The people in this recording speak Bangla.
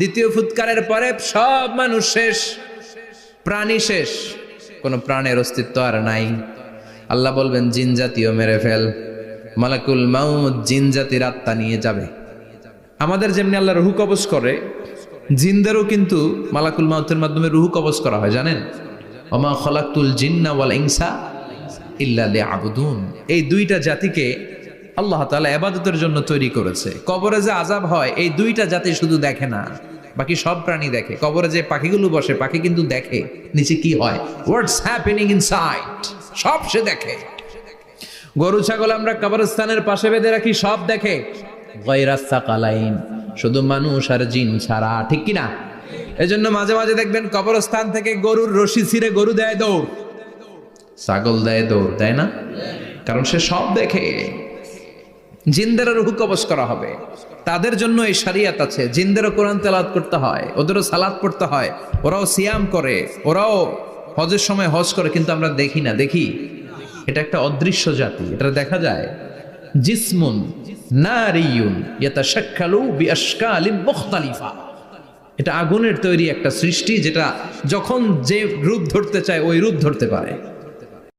দ্বিতীয় ফুৎকারের পরে সব মানুষ শেষ, প্রাণী শেষ। কোনো প্রাণের অস্তিত্ব আর নাই। আল্লাহ বলবেন, জিন জাতীয় মেরে ফেল। মালাকুল মাউদ জিন জাতির আত্মা নিয়ে যাবে। আমাদের যেমনি আল্লাহ রুহু কবজ করে, জিনদেরও কিন্তু মালাকুল মাউতের মাধ্যমে রুহু কবজ করা হয়, জানেন? ওমা খলাকুল জিন্না ওয়াল লিয়াবুদুন। এই দুইটা জাতিকে আল্লাহ তালা ইবাদতের জন্য তৈরি করেছে। কবরে যে আজাব হয়, এই দুইটা জাতি শুধু দেখে না। বাকি সব প্রাণী দেখে। কবরে যে পাখিগুলো বসে, পাখি কিন্তু দেখে নিচে কি হয়। সব সে দেখে। গরু, ছাগল আমরা কবরস্থানের পাশে বেঁধে রাখি, সব দেখে। কালাইন শুধু মানুষ আর জিন ছাড়া, ঠিক কিনা? এজন্য মাঝে মাঝে দেখবেন কবরস্থান থেকে গরুর রশি ছিঁড়ে গরু দেয় দৌড়। ছাগল দেয় দৌড় তাই না? কারণ সে সব দেখে। জিন্দেরও রুহু কবজ করা হবে। তাদের জন্য এই শারিয়াত আছে। জিন্দেরও কোরআন তেলাত করতে হয়, ওদেরও সালাদ পড়তে হয়, ওরাও সিয়াম করে, ওরাও হজের সময় হজ করে, কিন্তু আমরা দেখি না। দেখি? এটা একটা অদৃশ্য জাতি। এটা দেখা যায়, জিসমুন নারিয়ুন ইয়াতাশাক্কালু বিআশকালিন মুখতালিফা। এটা আগুনের তৈরি একটা সৃষ্টি, যেটা যখন যে রূপ ধরতে চায়, ওই রূপ ধরতে পারে।